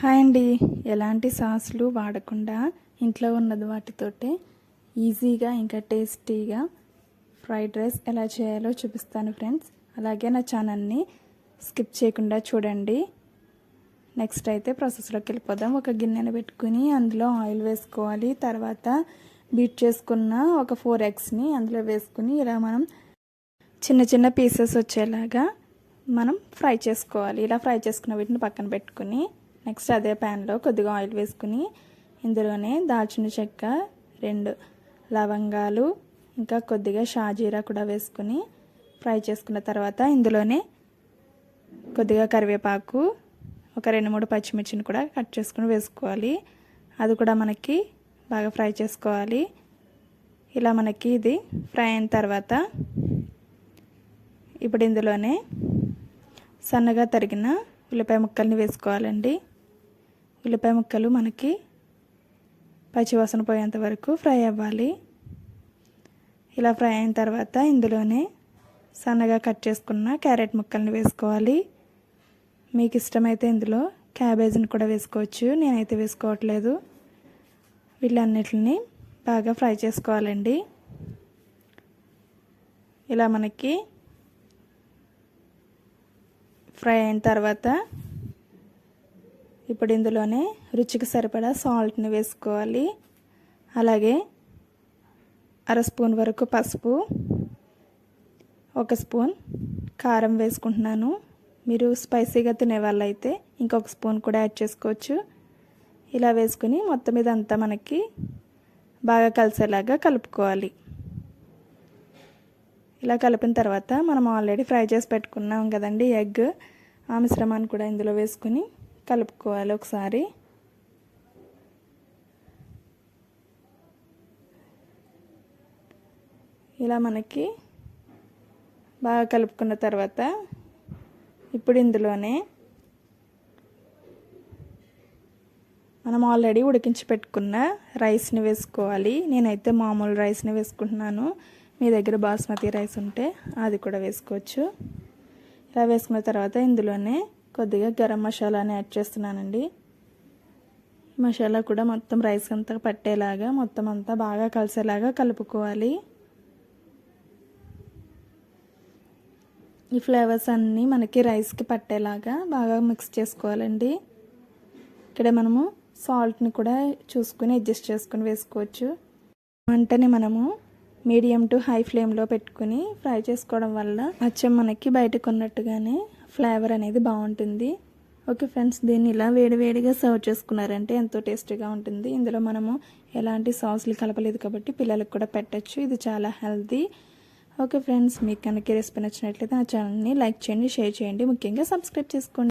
Hi అండి. ఎలాంటి సాసులు వాడకుండా ఇంట్లో ఉన్నది వాటితోటే ఈజీగా ఇంకా టేస్టీగా ఫ్రైడ్ రైస్ ఎలా చేయాలో చూపిస్తాను ఫ్రెండ్స్. అలాగే నా ఛానల్ని స్కిప్ చేయకుండా చూడండి. నెక్స్ట్ అయితే ప్రాసెస్లోకి వెళ్ళిపోదాం. ఒక గిన్నెను పెట్టుకుని అందులో ఆయిల్ వేసుకోవాలి. తర్వాత బీట్ చేసుకున్న ఒక ఫోర్ ఎగ్స్ని అందులో వేసుకుని ఇలా మనం చిన్న చిన్న పీసెస్ వచ్చేలాగా మనం ఫ్రై చేసుకోవాలి. ఇలా ఫ్రై చేసుకున్న వీటిని పక్కన పెట్టుకుని నెక్స్ట్ అదే ప్యాన్లో కొద్దిగా ఆయిల్ వేసుకుని ఇందులోనే దాల్చిన చెక్క రెండు లవంగాలు ఇంకా కొద్దిగా షాజీరా కూడా వేసుకుని ఫ్రై చేసుకున్న తర్వాత ఇందులోనే కొద్దిగా కరివేపాకు ఒక రెండు మూడు పచ్చిమిర్చిని కూడా కట్ చేసుకుని వేసుకోవాలి. అది కూడా మనకి బాగా ఫ్రై చేసుకోవాలి. ఇలా మనకి ఇది ఫ్రై అయిన తర్వాత ఇప్పుడు ఇందులోనే సన్నగా తరిగిన ఉల్లిపాయ ముక్కల్ని వేసుకోవాలండి. ఉల్లిపాయ ముక్కలు మనకి పచ్చివాసన పోయేంత వరకు ఫ్రై అవ్వాలి. ఇలా ఫ్రై అయిన తర్వాత ఇందులోనే సన్నగా కట్ చేసుకున్న క్యారెట్ ముక్కల్ని వేసుకోవాలి. మీకు ఇష్టమైతే ఇందులో క్యాబేజీని కూడా వేసుకోవచ్చు. నేనైతే వేసుకోవట్లేదు. వీళ్ళన్నిటిని బాగా ఫ్రై చేసుకోవాలండి. ఇలా మనకి ఫ్రై అయిన తర్వాత ఇప్పుడు ఇందులోనే రుచికి సరిపడా సాల్ట్ని వేసుకోవాలి. అలాగే అర స్పూన్ వరకు పసుపు ఒక స్పూన్ కారం వేసుకుంటున్నాను. మీరు స్పైసీగా తినే వాళ్ళైతే ఇంకొక స్పూన్ కూడా యాడ్ చేసుకోవచ్చు. ఇలా వేసుకుని మొత్తం ఇదంతా మనకి బాగా కలిసేలాగా కలుపుకోవాలి. ఇలా కలిపిన తర్వాత మనం ఆల్రెడీ ఫ్రై చేసి పెట్టుకున్నాం కదండి ఎగ్. ఆ మిశ్రమాన్ని కూడా ఇందులో వేసుకుని కలుపుకోవాలి ఒకసారి. ఇలా మనకి బాగా కలుపుకున్న తర్వాత ఇప్పుడు ఇందులోనే మనం ఆల్రెడీ ఉడికించి పెట్టుకున్న రైస్ని వేసుకోవాలి. నేనైతే మామూలు రైస్ని వేసుకుంటున్నాను. మీ దగ్గర బాస్మతి రైస్ ఉంటే అది కూడా వేసుకోవచ్చు. ఇలా వేసుకున్న తర్వాత ఇందులోనే కొద్దిగా గరం మసాలాని యాడ్ చేస్తున్నానండి. మసాలా కూడా మొత్తం రైస్ అంతా పట్టేలాగా మొత్తం అంతా బాగా కలిసేలాగా కలుపుకోవాలి. ఈ ఫ్లేవర్స్ అన్నీ మనకి రైస్కి పట్టేలాగా బాగా మిక్స్ చేసుకోవాలండి. ఇక్కడ మనము సాల్ట్ని కూడా చూసుకుని అడ్జస్ట్ చేసుకుని వేసుకోవచ్చు. వంటని మనము మీడియం టు హై ఫ్లేమ్లో పెట్టుకుని ఫ్రై చేసుకోవడం వల్ల అచ్చం మనకి బయటకు ఉన్నట్టుగానే ఫ్లేవర్ అనేది బాగుంటుంది. ఓకే ఫ్రెండ్స్ దీన్ని ఇలా వేడివేడిగా సర్వ్ చేసుకున్నారంటే ఎంతో టేస్టీగా ఉంటుంది. ఇందులో మనము ఎలాంటి సాస్లు కలపలేదు కాబట్టి పిల్లలకు కూడా పెట్టచ్చు. ఇది చాలా హెల్తీ. ఓకే ఫ్రెండ్స్ మీకు కనుక రెసిపీ నచ్చినట్లయితే నా ఛానల్ని లైక్ చేయండి షేర్ చేయండి. ముఖ్యంగా సబ్స్క్రైబ్ చేసుకోండి.